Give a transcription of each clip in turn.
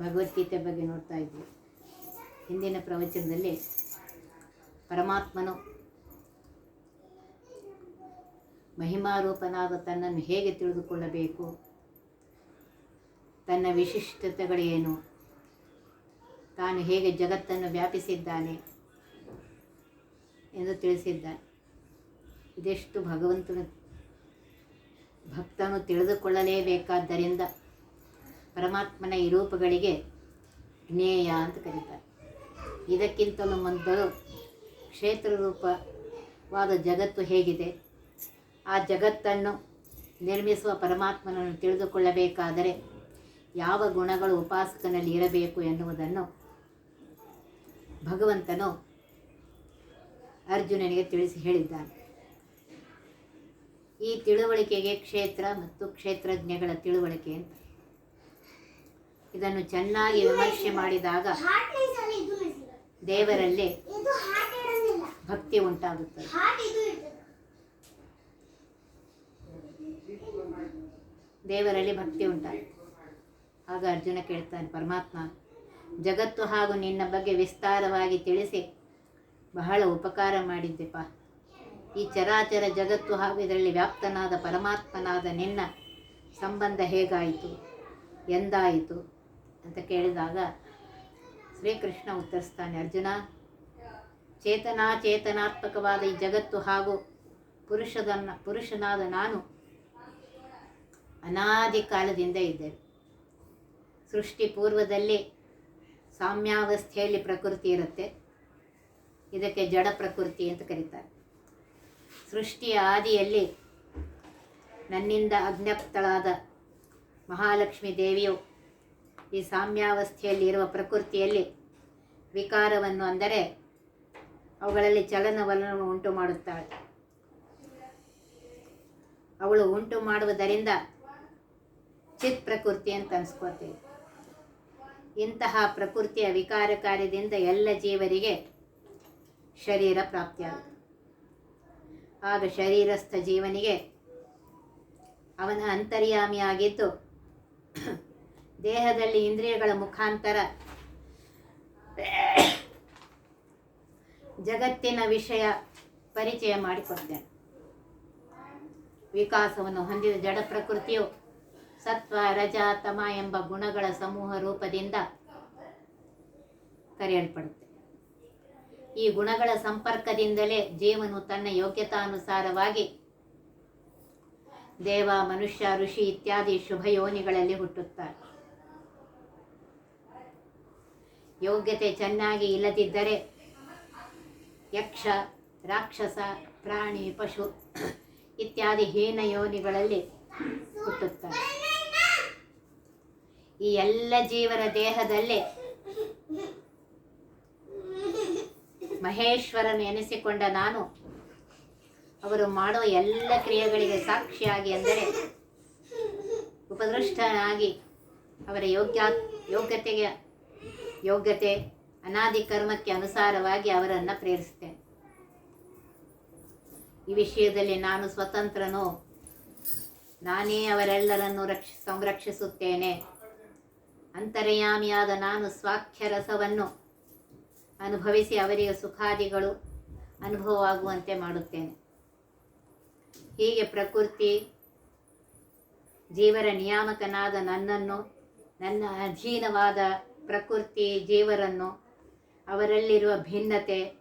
ಭಗವದ್ಗೀತೆ ಬಗ್ಗೆ ನೋಡ್ತಾ ಇದ್ವಿ. ಹಿಂದಿನ ಪ್ರವಚನದಲ್ಲಿ ಪರಮಾತ್ಮನು ಮಹಿಮಾರೂಪನಾದ ತನ್ನನ್ನು ಹೇಗೆ ತಿಳಿದುಕೊಳ್ಳಬೇಕು? ತನ್ನ ವಿಶಿಷ್ಟತೆಗಳೇನು? ತಾನು ಹೇಗೆ ಜಗತ್ತನ್ನು ವ್ಯಾಪಿಸಿದ್ದಾನೆ ಎಂದು ತಿಳಿಸಿದ್ದಾನೆ. ಇದೆಷ್ಟು ಭಗವಂತನ ಭಕ್ತನು ತಿಳಿದುಕೊಳ್ಳಲೇಬೇಕಾದ್ದರಿಂದ ಪರಮಾತ್ಮನ ಈ ರೂಪಗಳಿಗೆ ಜ್ಞೇಯ ಅಂತ ಕರೀತಾರೆ. ಇದಕ್ಕಿಂತಲೂ ಮೊದಲು ಕ್ಷೇತ್ರ ರೂಪವಾದ ಜಗತ್ತು ಹೇಗಿದೆ? ಆ ಜಗತ್ತನ್ನು ನಿರ್ಮಿಸುವ ಪರಮಾತ್ಮನನ್ನು ತಿಳಿದುಕೊಳ್ಳಬೇಕಾದರೆ ಯಾವ ಗುಣಗಳು ಉಪಾಸಕನಲ್ಲಿ ಇರಬೇಕು ಎನ್ನುವುದನ್ನು ಭಗವಂತನು ಅರ್ಜುನನಿಗೆ ತಿಳಿಸಿ ಹೇಳಿದ್ದಾನೆ. ಈ ತಿಳುವಳಿಕೆಗೆ ಕ್ಷೇತ್ರ ಮತ್ತು ಕ್ಷೇತ್ರಜ್ಞಗಳ ತಿಳುವಳಿಕೆ ಅಂತ. ಇದನ್ನು ಚೆನ್ನಾಗಿ ವಿಮರ್ಶೆ ಮಾಡಿದಾಗ ದೇವರಲ್ಲಿ ಭಕ್ತಿ ಉಂಟಾಗುತ್ತದೆ. ದೇವರಲ್ಲಿ ಭಕ್ತಿ ಉಂಟಾಗುತ್ತೆ ಆಗ ಅರ್ಜುನ ಕೇಳ್ತಾನೆ ಪರಮಾತ್ಮ ಜಗತ್ತು ಹಾಗೂ ನಿನ್ನ ಬಗ್ಗೆ ವಿಸ್ತಾರವಾಗಿ ತಿಳಿಸಿ. ಬಹಳ ಉಪಕಾರ ಮಾಡಿದ್ದೆಪ್ಪ. ಈ ಚರಾಚರ ಜಗತ್ತು ಹಾಗೂ ಇದರಲ್ಲಿ ವ್ಯಾಪ್ತನಾದ ಪರಮಾತ್ಮನಾದ ನಿನ್ನ ಸಂಬಂಧ ಹೇಗಾಯಿತು? ಎಂದಾಯಿತು? ಅಂತ ಕೇಳಿದಾಗ ಶ್ರೀಕೃಷ್ಣ ಉತ್ತರಿಸ್ತಾನೆ, ಅರ್ಜುನ, ಚೇತನಾ ಚೇತನಾತ್ಮಕವಾದ ಈ ಜಗತ್ತು ಹಾಗೂ ಪುರುಷದನ್ನ, ಪುರುಷನಾದ ನಾನು ಅನಾದಿ ಕಾಲದಿಂದ ಇದ್ದೇನೆ. ಸೃಷ್ಟಿ ಪೂರ್ವದಲ್ಲಿ ಸಾಮ್ಯಾವಸ್ಥೆಯಲ್ಲಿ ಪ್ರಕೃತಿ ಇರುತ್ತೆ. ಇದಕ್ಕೆ ಜಡ ಪ್ರಕೃತಿ ಅಂತ ಕರೀತಾರೆ. ಸೃಷ್ಟಿಯ ಆದಿಯಲ್ಲಿ ನನ್ನಿಂದ ಅಜ್ಞಪ್ತಳಾದ ಮಹಾಲಕ್ಷ್ಮಿ ದೇವಿಯು ಈ ಸಾಮ್ಯಾವಸ್ಥೆಯಲ್ಲಿ ಇರುವ ಪ್ರಕೃತಿಯಲ್ಲಿ ವಿಕಾರವನ್ನು ಅಂದರೆ ಅವುಗಳಲ್ಲಿ ಚಲನವಲನ ಉಂಟು ಮಾಡುತ್ತಾಳೆ. ಅವಳು ಉಂಟು ಮಾಡುವುದರಿಂದ ಚಿತ್ ಪ್ರಕೃತಿ ಅಂತ ಅನ್ಸ್ಕೋತೇವೆ ಇಂತಹ ಪ್ರಕೃತಿಯ ವಿಕಾರ ಕಾರ್ಯದಿಂದ ಎಲ್ಲ ಜೀವರಿಗೆ ಶರೀರ ಪ್ರಾಪ್ತಿಯಾಗುತ್ತೆ. ಆಗ ಶರೀರಸ್ಥ ಜೀವನಿಗೆ ಅವನ ಅಂತರ್ಯಾಮಿಯಾಗಿದ್ದು ದೇಹದಲ್ಲಿ ಇಂದ್ರಿಯಗಳ ಮುಖಾಂತರ. ಜಗತ್ತಿನ ವಿಷಯ ಪರಿಚಯ ಮಾಡಿಕೊಡ್ತೇನೆ. ವಿಕಾಸವನ್ನು ಹೊಂದಿದ ಜಡ ಪ್ರಕೃತಿಯು ಸತ್ವ, ರಜ, ತಮ ಎಂಬ ಗುಣಗಳ ಸಮೂಹ ರೂಪದಿಂದ ಕರೆಯಲ್ಪಡುತ್ತೆ. ಈ ಗುಣಗಳ ಸಂಪರ್ಕದಿಂದಲೇ ಜೀವನು ತನ್ನ ಯೋಗ್ಯತಾನುಸಾರವಾಗಿ ದೇವ, ಮನುಷ್ಯ, ಋಷಿ ಇತ್ಯಾದಿ ಶುಭ ಯೋನಿಗಳಲ್ಲಿ ಹುಟ್ಟುತ್ತಾರೆ. ಯೋಗ್ಯತೆ ಚೆನ್ನಾಗಿ ಇಲ್ಲದಿದ್ದರೆ ಯಕ್ಷ, ರಾಕ್ಷಸ, ಪ್ರಾಣಿ, ಪಶು ಇತ್ಯಾದಿ ಹೀನ ಯೋನಿಗಳಲ್ಲಿ ಹುಟ್ಟುತ್ತಾರೆ. ಈ ಎಲ್ಲ ಜೀವರ ದೇಹದಲ್ಲಿ ಮಹೇಶ್ವರನು ಎನಿಸಿಕೊಂಡ ನಾನು, ಅವರು ಮಾಡುವ ಎಲ್ಲ ಕ್ರಿಯೆಗಳಿಗೆ ಸಾಕ್ಷಿಯಾಗಿ ಅಂದರೆ ಉಪದೃಷ್ಟನಾಗಿ ಅವರ ಯೋಗ್ಯ ಯೋಗ್ಯತೆಗೆ ಯೋಗ್ಯತೆ ಅನಾದಿ ಕರ್ಮಕ್ಕೆ ಅನುಸಾರವಾಗಿ ಅವರನ್ನು ಪ್ರೇರಿಸ್ತೇನೆ ಈ ವಿಷಯದಲ್ಲಿ ನಾನು ಸ್ವತಂತ್ರನು. ನಾನೇ ಅವರೆಲ್ಲರನ್ನು ರಕ್ಷ, ಸಂರಕ್ಷಿಸುತ್ತೇನೆ. ಅಂತರ್ಯಾಮಿಯಾದ ನಾನು ಸ್ವಾಖ್ಯ ರಸವನ್ನು ಅನುಭವಿಸಿ ಅವರಿಗೆ ಸುಖಾದಿಗಳು ಅನುಭವವಾಗುವಂತೆ ಮಾಡುತ್ತೇನೆ. ಹೀಗೆ ಪ್ರಕೃತಿ ಜೀವರ ನಿಯಾಮಕನಾದ ನನ್ನನ್ನು, ನನ್ನ ಅಧೀನವಾದ ಪ್ರಕೃತಿ, ಜೀವರನ್ನು, ಅವರಲ್ಲಿರುವ ಭಿನ್ನತೆ,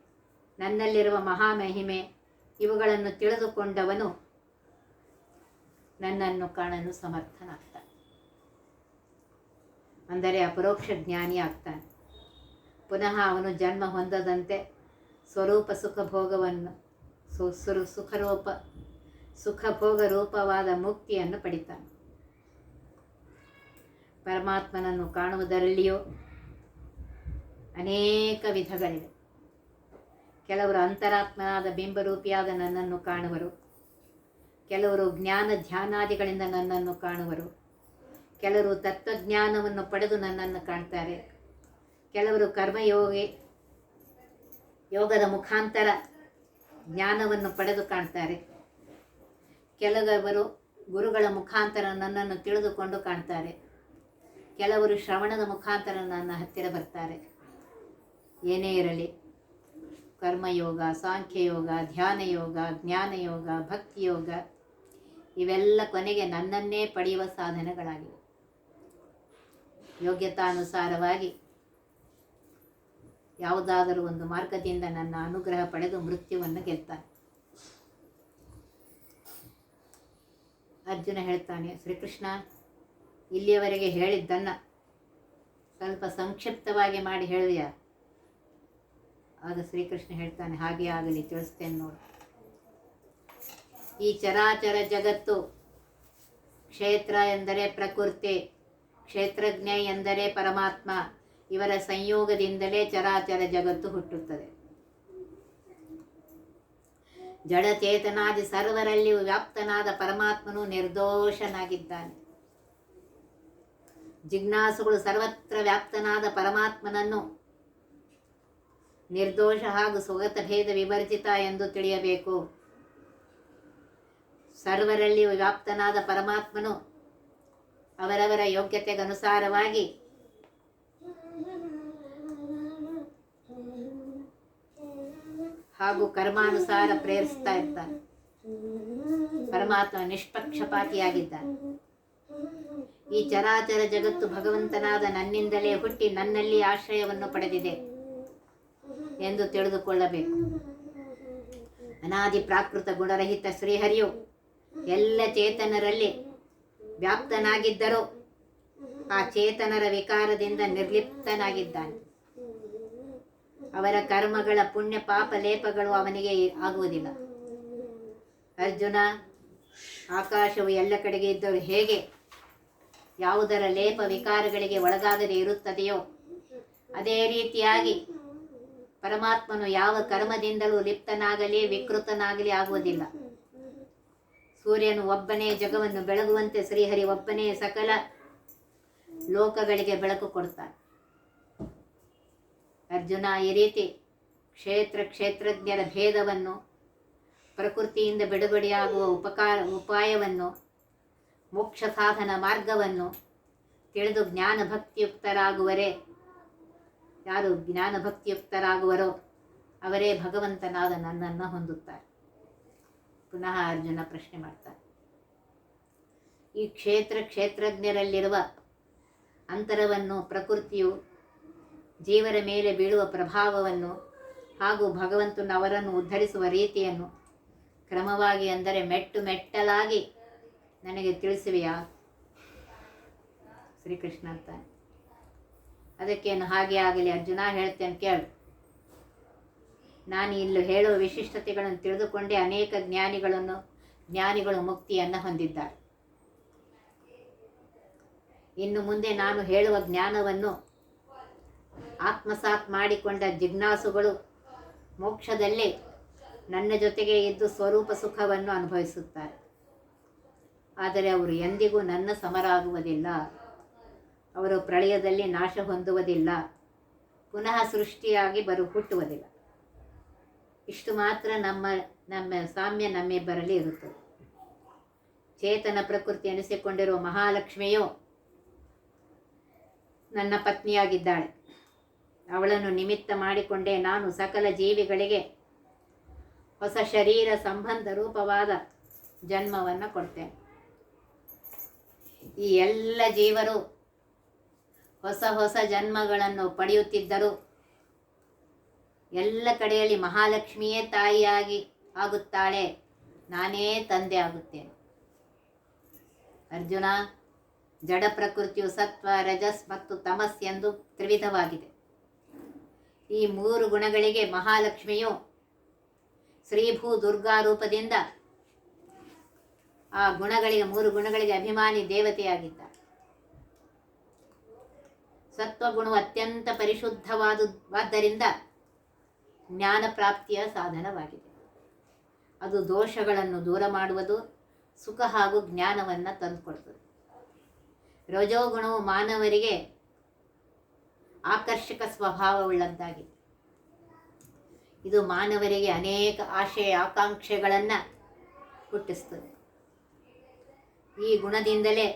ನನ್ನಲ್ಲಿರುವ ಮಹಾಮಹಿಮೆ, ಇವುಗಳನ್ನು ತಿಳಿದುಕೊಂಡವನು ನನ್ನನ್ನು ಕಾಣಲು ಸಮರ್ಥನಾಗ್ತಾನೆ. ಅಂದರೆ ಅಪರೋಕ್ಷ ಜ್ಞಾನಿ ಆಗ್ತಾನೆ. ಪುನಃ ಅವನು ಜನ್ಮ ಹೊಂದದಂತೆ ಸ್ವರೂಪ ಸುಖ ಭೋಗವನ್ನು ಸುರು, ಸುಖರೂಪ ಸುಖಭೋಗ ರೂಪವಾದ ಮುಕ್ತಿಯನ್ನು ಪಡಿತಾನೆ. ಪರಮಾತ್ಮನನ್ನು ಕಾಣುವುದರಲ್ಲಿಯೂ ಅನೇಕ ವಿಧಗಳಿವೆ. ಕೆಲವರು ಅಂತರಾತ್ಮನಾದ ಬಿಂಬರೂಪಿಯಾದ ನನ್ನನ್ನು ಕಾಣುವರು. ಕೆಲವರು ಜ್ಞಾನ ಧ್ಯಾನಾದಿಗಳಿಂದ ನನ್ನನ್ನು ಕಾಣುವರು. ಕೆಲವರು ತತ್ವಜ್ಞಾನವನ್ನು ಪಡೆದು ನನ್ನನ್ನು ಕಾಣ್ತಾರೆ. ಕೆಲವರು ಕರ್ಮಯೋಗಿ, ಯೋಗದ ಮುಖಾಂತರ ಜ್ಞಾನವನ್ನು ಪಡೆದು ಕಾಣ್ತಾರೆ. ಕೆಲವರು ಗುರುಗಳ ಮುಖಾಂತರ ನನ್ನನ್ನು ತಿಳಿದುಕೊಂಡು ಕಾಣ್ತಾರೆ. ಕೆಲವರು ಶ್ರವಣದ ಮುಖಾಂತರ ನನ್ನ ಹತ್ತಿರ ಬರ್ತಾರೆ. ಏನೇ ಇರಲಿ, ಕರ್ಮಯೋಗ, ಸಾಂಖ್ಯಯೋಗ ಧ್ಯಾನ ಯೋಗ ಜ್ಞಾನ ಯೋಗ ಭಕ್ತಿ ಯೋಗ ಇವೆಲ್ಲ ಕೊನೆಗೆ ನನ್ನನ್ನೇ ಪಡೆಯುವ ಸಾಧನಗಳಾಗಿವೆ. ಯೋಗ್ಯತಾನುಸಾರವಾಗಿ ಯಾವುದಾದರೂ ಒಂದು ಮಾರ್ಗದಿಂದ ನನ್ನ ಅನುಗ್ರಹ ಪಡೆದು ಮೃತ್ಯುವನ್ನು ಗೆಲ್ತಾನೆ. ಅರ್ಜುನ ಹೇಳ್ತಾನೆ, ಶ್ರೀಕೃಷ್ಣ ಇಲ್ಲಿಯವರೆಗೆ ಹೇಳಿದ್ದನ್ನು ಸ್ವಲ್ಪ ಸಂಕ್ಷಿಪ್ತವಾಗಿ ಮಾಡಿ ಹೇಳಿದೆಯಾ? ಆಗ ಶ್ರೀಕೃಷ್ಣ ಹೇಳ್ತಾನೆ, ಹಾಗೆ ಆಗಲಿ, ತಿಳಿಸ್ತೇನೆ ನೋಡು. ಈ ಚರಾಚರ ಜಗತ್ತು ಕ್ಷೇತ್ರ ಎಂದರೆ ಪ್ರಕೃತಿ, ಕ್ಷೇತ್ರಜ್ಞ ಎಂದರೆ ಪರಮಾತ್ಮ. ಇವರ ಸಂಯೋಗದಿಂದಲೇ ಚರಾಚರ ಜಗತ್ತು ಹುಟ್ಟುತ್ತದೆ. ಜಡಚೇತನಾದಿ ಸರ್ವರಲ್ಲಿ ವ್ಯಾಪ್ತನಾದ ಪರಮಾತ್ಮನು ನಿರ್ದೋಷನಾಗಿದ್ದಾನೆ. ಜಿಜ್ಞಾಸುಗಳು ಸರ್ವತ್ರ ವ್ಯಾಪ್ತನಾದ ಪರಮಾತ್ಮನನ್ನು ನಿರ್ದೋಷ ಹಾಗೂ ಸುಗತ ಭೇದ ವಿವರ್ಜಿತ ಎಂದು ತಿಳಿಯಬೇಕು. ಸರ್ವರಲ್ಲಿ ವ್ಯಾಪ್ತನಾದ ಪರಮಾತ್ಮನು ಅವರವರ ಯೋಗ್ಯತೆಗನುಸಾರವಾಗಿ ಹಾಗೂ ಕರ್ಮಾನುಸಾರ ಪ್ರೇರಿಸ್ತಾ ಇರ್ತಾನೆ. ಪರಮಾತ್ಮ ನಿಷ್ಪಕ್ಷಪಾತಿಯಾಗಿದ್ದಾನೆ. ಈ ಚರಾಚರ ಜಗತ್ತು ಭಗವಂತನಾದ ನನ್ನಿಂದಲೇ ಹುಟ್ಟಿ ನನ್ನಲ್ಲಿ ಆಶ್ರಯವನ್ನು ಪಡೆದಿದೆ ಎಂದು ತಿಳಿದುಕೊಳ್ಳಬೇಕು. ಅನಾದಿ ಪ್ರಾಕೃತ ಗುಣರಹಿತ ಶ್ರೀಹರಿಯು ಎಲ್ಲ ಚೇತನರಲ್ಲಿ ವ್ಯಾಪ್ತನಾಗಿದ್ದರೂ ಆ ಚೇತನರ ವಿಕಾರದಿಂದ ನಿರ್ಲಿಪ್ತನಾಗಿದ್ದಾನೆ. ಅವರ ಕರ್ಮಗಳ ಪುಣ್ಯ ಪಾಪ ಲೇಪಗಳು ಅವನಿಗೆ ಆಗುವುದಿಲ್ಲ. ಅರ್ಜುನ, ಆಕಾಶವು ಎಲ್ಲ ಕಡೆಗೆ ಇದ್ದರೂ ಹೇಗೆ ಯಾವುದರ ಲೇಪ ವಿಕಾರಗಳಿಗೆ ಒಳಗಾಗದೆ ಇರುತ್ತದೆಯೋ? ಅದೇ ರೀತಿಯಾಗಿ ಪರಮಾತ್ಮನು ಯಾವ ಕರ್ಮದಿಂದಲೂ ಲಿಪ್ತನಾಗಲಿ ವಿಕೃತನಾಗಲಿ ಆಗುವುದಿಲ್ಲ. ಸೂರ್ಯನು ಒಬ್ಬನೇ, ಜಗವನ್ನು ಬೆಳಗುವಂತೆ ಶ್ರೀಹರಿ ಒಬ್ಬನೇ ಸಕಲ ಲೋಕಗಳಿಗೆ ಬೆಳಕು ಕೊಡ್ತಾನೆ. ಅರ್ಜುನ ಈ ರೀತಿ ಕ್ಷೇತ್ರ ಕ್ಷೇತ್ರಜ್ಞರ ಭೇದವನ್ನು, ಪ್ರಕೃತಿಯಿಂದ ಬಿಡುಗಡೆಯಾಗುವ ಉಪಕಾರ, ಉಪಾಯವನ್ನು ಮೋಕ್ಷ ಸಾಧನ ಮಾರ್ಗವನ್ನು ತಿಳಿದು ಜ್ಞಾನ ಭಕ್ತಿಯುಕ್ತರಾಗುವರೇ ಯಾರು ಜ್ಞಾನ ಭಕ್ತಿಯುಕ್ತರಾಗುವರೋ ಅವರೇ ಭಗವಂತನಾದ ನನ್ನನ್ನು ಹೊಂದುತ್ತಾರೆ. ಪುನಃ ಅರ್ಜುನ ಪ್ರಶ್ನೆ ಮಾಡ್ತಾರೆ ಈ ಕ್ಷೇತ್ರ ಕ್ಷೇತ್ರಜ್ಞರಲ್ಲಿರುವ ಅಂತರವನ್ನು, ಪ್ರಕೃತಿಯು, ಜೀವರ ಮೇಲೆ ಬೀಳುವ ಪ್ರಭಾವವನ್ನು ಹಾಗೂ ಭಗವಂತನ ಅವರನ್ನು ಉದ್ಧರಿಸುವ ರೀತಿಯನ್ನು ಕ್ರಮವಾಗಿ ಅಂದರೆ ಮೆಟ್ಟು ಮೆಟ್ಟಲಾಗಿ ನನಗೆ ತಿಳಿಸುವೆಯಾ? ಶ್ರೀಕೃಷ್ಣ ಅಂತ ಅದಕ್ಕೇನು ಹಾಗೆ ಆಗಲಿ ಅರ್ಜುನ, ಹೇಳ್ತೇನೆ ಕೇಳು. ನಾನು ಇಲ್ಲಿ ಹೇಳುವ ವಿಶಿಷ್ಟತೆಗಳನ್ನು ತಿಳಿದುಕೊಂಡೇ ಅನೇಕ ಜ್ಞಾನಿಗಳನ್ನು, ಜ್ಞಾನಿಗಳು ಮುಕ್ತಿಯನ್ನು ಹೊಂದಿದ್ದಾರೆ. ಇನ್ನು ಮುಂದೆ ನಾನು ಹೇಳುವ ಜ್ಞಾನವನ್ನು ಆತ್ಮಸಾತ್ ಮಾಡಿಕೊಂಡ ಜಿಜ್ಞಾಸುಗಳು ಮೋಕ್ಷದಲ್ಲಿ ನನ್ನ ಜೊತೆಗೆ ಇದ್ದು ಸ್ವರೂಪ ಸುಖವನ್ನು ಅನುಭವಿಸುತ್ತಾರೆ. ಆದರೆ ಅವರು ಎಂದಿಗೂ ನನ್ನ ಸಮರಾಗುವುದಿಲ್ಲ. ಅವರು ಪ್ರಳಯದಲ್ಲಿ ನಾಶ ಹೊಂದುವುದಿಲ್ಲ. ಪುನಃ ಸೃಷ್ಟಿಯಾಗಿ ಬರು ಹುಟ್ಟುವುದಿಲ್ಲ. ಇಷ್ಟು ಮಾತ್ರ ನಮ್ಮ ನಮ್ಮ ಸಾಮ್ಯ ನಮ್ಮಿಬ್ಬರಲ್ಲಿ ಇರುತ್ತದೆ. ಚೇತನ ಪ್ರಕೃತಿ ಎನಿಸಿಕೊಂಡಿರುವ ಮಹಾಲಕ್ಷ್ಮಿಯು ನನ್ನ ಪತ್ನಿಯಾಗಿದ್ದಾಳೆ. ಅವಳನ್ನು ನಿಮಿತ್ತ ಮಾಡಿಕೊಂಡೇ ನಾನು ಸಕಲ ಜೀವಿಗಳಿಗೆ ಹೊಸ ಶರೀರ ಸಂಬಂಧ ರೂಪವಾದ ಜನ್ಮವನ್ನು ಕೊಡ್ತೇನೆ. ಈ ಎಲ್ಲ ಜೀವರು ಹೊಸ ಹೊಸ ಜನ್ಮಗಳನ್ನು ಪಡೆಯುತ್ತಿದ್ದರು. ಎಲ್ಲ ಕಡೆಯಲ್ಲಿ ಮಹಾಲಕ್ಷ್ಮಿಯೇ ತಾಯಿಯಾಗಿ ಆಗುತ್ತಾಳೆ. ನಾನೇ ತಂದೆ ಆಗುತ್ತೇನೆ. ಅರ್ಜುನ, ಜಡ ಪ್ರಕೃತಿಯು ಸತ್ವ, ರಜಸ್ ಮತ್ತು ತಮಸ್ ಎಂದು ತ್ರಿವಿಧವಾಗಿದೆ. ಈ ಮೂರು ಗುಣಗಳಿಗೆ ಮಹಾಲಕ್ಷ್ಮಿಯು ಶ್ರೀಭೂ ದುರ್ಗಾ ರೂಪದಿಂದ ಆ ಗುಣಗಳಿಗೆ, ಮೂರು ಗುಣಗಳಿಗೆ ಅಭಿಮಾನಿ ದೇವತೆಯಾಗಿದ್ದ ಸತ್ವಗುಣವು ಅತ್ಯಂತ ಪರಿಶುದ್ಧವಾದುವಾದ್ದರಿಂದ ಜ್ಞಾನ ಪ್ರಾಪ್ತಿಯ ಸಾಧನವಾಗಿದೆ. ಅದು ದೋಷಗಳನ್ನು ದೂರ ಮಾಡುವುದು, ಸುಖ ಹಾಗೂ ಜ್ಞಾನವನ್ನು ತಂದುಕೊಡ್ತದೆ ರಜೋಗುಣವು ಮಾನವರಿಗೆ ಆಕರ್ಷಕ ಸ್ವಭಾವವುಳ್ಳದ್ದಾಗಿದೆ. ಇದು ಮಾನವರಿಗೆ ಅನೇಕ ಆಶಯ ಆಕಾಂಕ್ಷೆಗಳನ್ನು ಹುಟ್ಟಿಸ್ತದೆ. ಈ ಗುಣದಿಂದಲೇ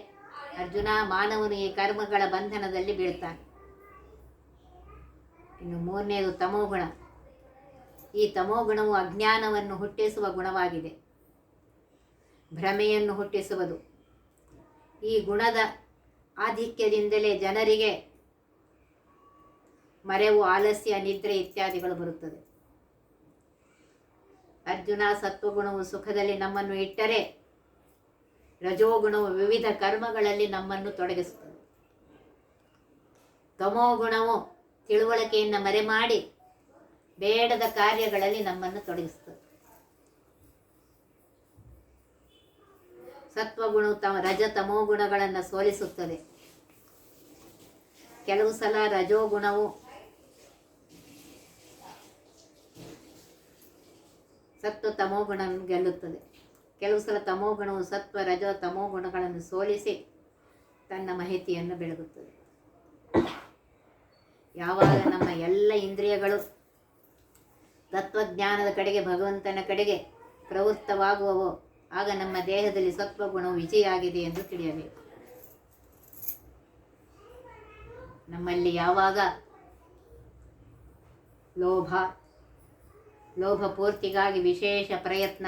ಅರ್ಜುನ ಮಾನವನು ಈ ಕರ್ಮಗಳ ಬಂಧನದಲ್ಲಿ ಬೀಳ್ತಾನೆ. ಇನ್ನು ಮೂರನೇದು ತಮೋಗುಣ ಈ ತಮೋಗುಣವು ಅಜ್ಞಾನವನ್ನು ಹುಟ್ಟಿಸುವ ಗುಣವಾಗಿದೆ. ಭ್ರಮೆಯನ್ನು ಹುಟ್ಟಿಸುವುದು. ಈ ಗುಣದ ಆಧಿಕ್ಯದಿಂದಲೇ ಜನರಿಗೆ ಮರೆವು, ಆಲಸ್ಯ, ನಿದ್ರೆ ಇತ್ಯಾದಿಗಳು ಬರುತ್ತದೆ. ಅರ್ಜುನ ಸತ್ವಗುಣವು ಸುಖದಲ್ಲಿ ನಮ್ಮನ್ನು ಇಟ್ಟರೆ ರಜೋಗುಣವು ವಿವಿಧ ಕರ್ಮಗಳಲ್ಲಿ ನಮ್ಮನ್ನು ತೊಡಗಿಸುತ್ತದೆ. ತಮೋಗುಣವು ತಿಳುವಳಿಕೆಯನ್ನು ಮರೆಮಾಡಿ ಬೇಡದ ಕಾರ್ಯಗಳಲ್ಲಿ ನಮ್ಮನ್ನು ತೊಡಗಿಸುತ್ತದೆ. ಸತ್ವಗುಣವು ತಮ ರಜ ತಮೋಗುಣಗಳನ್ನು ಸೋಲಿಸುತ್ತದೆ. ಕೆಲವು ಸಲ ರಜೋಗುಣವು ಸತ್ವ ತಮೋಗುಣ ಗೆಲ್ಲುತ್ತದೆ. ಕೆಲವು ಸಲ ತಮೋಗುಣವು ಸತ್ವ, ರಜ ತಮೋಗುಣಗಳನ್ನು ಸೋಲಿಸಿ ತನ್ನ ಮಾಹಿತಿಯನ್ನು ಬೆಳಗುತ್ತದೆ. ಯಾವಾಗ ನಮ್ಮ ಎಲ್ಲ ಇಂದ್ರಿಯಗಳು ತತ್ವಜ್ಞಾನದ ಕಡೆಗೆ, ಭಗವಂತನ ಕಡೆಗೆ ಪ್ರವೃತ್ತವಾಗುವವೋ, ಆಗ ನಮ್ಮ ದೇಹದಲ್ಲಿ ಸತ್ವಗುಣವು ವಿಜಯ ಆಗಿದೆ ಎಂದು ತಿಳಿಯಬೇಕು. ನಮ್ಮಲ್ಲಿ ಯಾವಾಗ ಲೋಭ ಲೋಭ ಪೂರ್ತಿಗಾಗಿ ವಿಶೇಷ ಪ್ರಯತ್ನ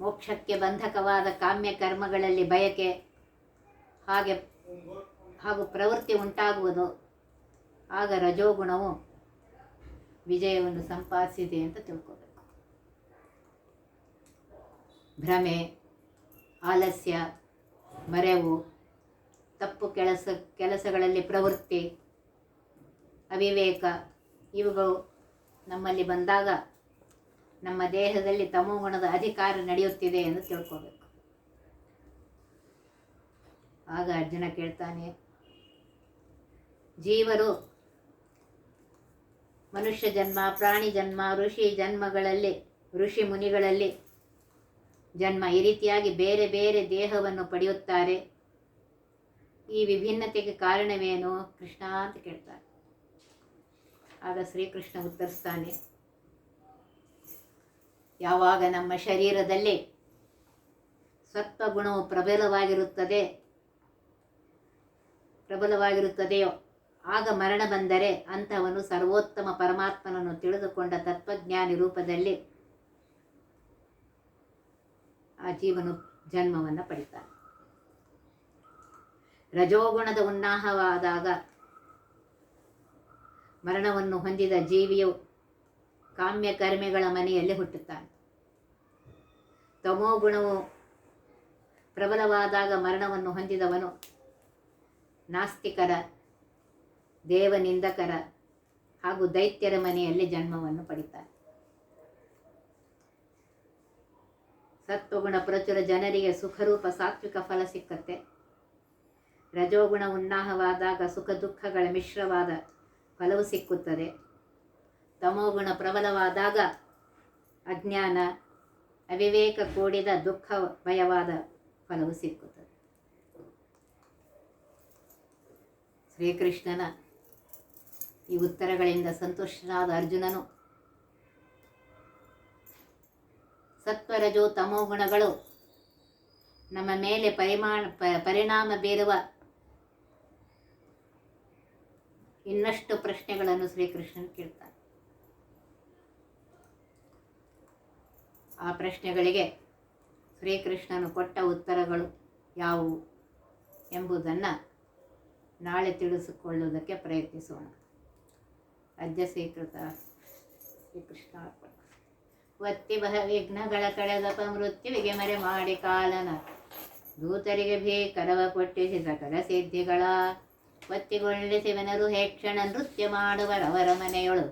ಮೋಕ್ಷಕ್ಕೆ ಬಂಧಕವಾದ ಕಾಮ್ಯ ಕರ್ಮಗಳಲ್ಲಿ ಬಯಕೆ, ಹಾಗೆ ಹಾಗೂ ಪ್ರವೃತ್ತಿ ಉಂಟಾಗುವುದು. ಆಗ ರಜೋಗುಣವು ವಿಜಯವನ್ನು ಸಂಪಾದಿಸಿದೆ ಅಂತ ತಿಳ್ಕೋಬೇಕು. ಭ್ರಮೆ, ಆಲಸ್ಯ, ಮರೆವು, ತಪ್ಪು ಕೆಲಸ, ಕೆಲಸಗಳಲ್ಲಿ ಪ್ರವೃತ್ತಿ, ಅವಿವೇಕ, ಇವುಗಳು ನಮ್ಮಲ್ಲಿ ಬಂದಾಗ ನಮ್ಮ ದೇಹದಲ್ಲಿ ತಮೋಗುಣದ ಅಧಿಕಾರ ನಡೆಯುತ್ತಿದೆ ಎಂದು ತಿಳ್ಕೋಬೇಕು. ಆಗ ಅರ್ಜುನ ಕೇಳ್ತಾನೆ, ಜೀವರು ಮನುಷ್ಯ ಜನ್ಮ, ಪ್ರಾಣಿ ಜನ್ಮ, ಋಷಿ ಜನ್ಮಗಳಲ್ಲಿ, ಋಷಿ ಮುನಿಗಳಲ್ಲಿ ಜನ್ಮ ಈ ರೀತಿಯಾಗಿ ಬೇರೆ ಬೇರೆ ದೇಹವನ್ನು ಪಡೆಯುತ್ತಾರೆ. ಈ ವಿಭಿನ್ನತೆಗೆ ಕಾರಣವೇನು ಕೃಷ್ಣ ಅಂತ ಕೇಳ್ತಾರೆ ಆಗ ಶ್ರೀಕೃಷ್ಣ ಉತ್ತರಿಸ್ತಾನೆ ಯಾವಾಗ ನಮ್ಮ ಶರೀರದಲ್ಲಿ ಸತ್ವಗುಣವು ಪ್ರಬಲವಾಗಿರುತ್ತದೆ, ಪ್ರಬಲವಾಗಿರುತ್ತದೆಯೋ, ಆಗ ಮರಣ ಬಂದರೆ ಅಂಥವನು ಸರ್ವೋತ್ತಮ ಪರಮಾತ್ಮನನ್ನು ತಿಳಿದುಕೊಂಡ ತತ್ವಜ್ಞಾನಿ ರೂಪದಲ್ಲಿ ಆ ಜೀವನು ಜನ್ಮವನ್ನು ಪಡಿತಾನೆ. ರಜೋಗುಣದ ಉನ್ನಾಹವಾದಾಗ ಮರಣವನ್ನು ಹೊಂದಿದ ಜೀವಿಯು ಕಾಮ್ಯ ಕರ್ಮಿಗಳ ಮನೆಯಲ್ಲಿ ಹುಟ್ಟುತ್ತಾನೆ. ತಮೋಗುಣವು ಪ್ರಬಲವಾದಾಗ ಮರಣವನ್ನು ಹೊಂದಿದವನು ನಾಸ್ತಿಕರ, ದೇವನಿಂದಕರ ಹಾಗೂ ದೈತ್ಯರ ಮನೆಯಲ್ಲಿ ಜನ್ಮವನ್ನು ಪಡಿತಾನೆ. ಸತ್ವಗುಣ ಪ್ರಚುರ ಜನರಿಗೆ ಸುಖರೂಪ ಸಾತ್ವಿಕ ಫಲ ಸಿಕ್ಕತ್ತೆ. ರಜೋಗುಣ ಉನ್ನಾಹವಾದಾಗ ಸುಖ ದುಃಖಗಳ ಮಿಶ್ರವಾದ ಫಲವು ಸಿಕ್ಕುತ್ತದೆ. ತಮೋಗುಣ ಪ್ರಬಲವಾದಾಗ ಅಜ್ಞಾನ, ಅವಿವೇಕ ಕೂಡಿದ ದುಃಖ ಭಯವಾದ ಫಲವು ಸಿಕ್ಕುತ್ತದೆ. ಶ್ರೀಕೃಷ್ಣನ ಈ ಉತ್ತರಗಳಿಂದ ಸಂತುಷ್ಟನಾದ ಅರ್ಜುನನು, ಸತ್ವರಜೋ ತಮೋಗುಣಗಳು ನಮ್ಮ ಮೇಲೆ ಪರಿಮಾಣ, ಪರಿಣಾಮ ಬೀರುವ ಇನ್ನಷ್ಟು ಪ್ರಶ್ನೆಗಳನ್ನು ಶ್ರೀಕೃಷ್ಣನ್ ಕೇಳ್ತಾನೆ. ಆ ಪ್ರಶ್ನೆಗಳಿಗೆ ಶ್ರೀಕೃಷ್ಣನು ಕೊಟ್ಟ ಉತ್ತರಗಳು ಯಾವುವು ಎಂಬುದನ್ನು ನಾಳೆ ತಿಳಿಸಿಕೊಳ್ಳುವುದಕ್ಕೆ ಪ್ರಯತ್ನಿಸೋಣ. ಅದ್ಯ ಸ್ವೀಕೃತ ಶ್ರೀಕೃಷ್ಣ ಒತ್ತಿ ಬಹ ವಿಘ್ನಗಳ ಕಳೆದಪ ಮೃತ್ಯುವಿಗೆ ಮರೆ ಮಾಡಿ ಕಾಲನ ದೂತರಿಗೆ ಭೀಕರವ ಕೊಟ್ಟಿಸಿ ಸಕಲ ಸಿದ್ಧಿಗಳ ಒತ್ತಿಗೊಳ್ಳಿಸಿವನರು ಹೇಕ್ಷಣ ನೃತ್ಯ ಮಾಡುವರವರ ಮನೆಯೊಳು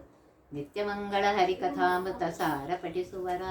ನಿತ್ಯ ಮಂಗಳ ಹರಿಕಥಾಮೃತ ಸಾರ ಪಠಿಸುವರ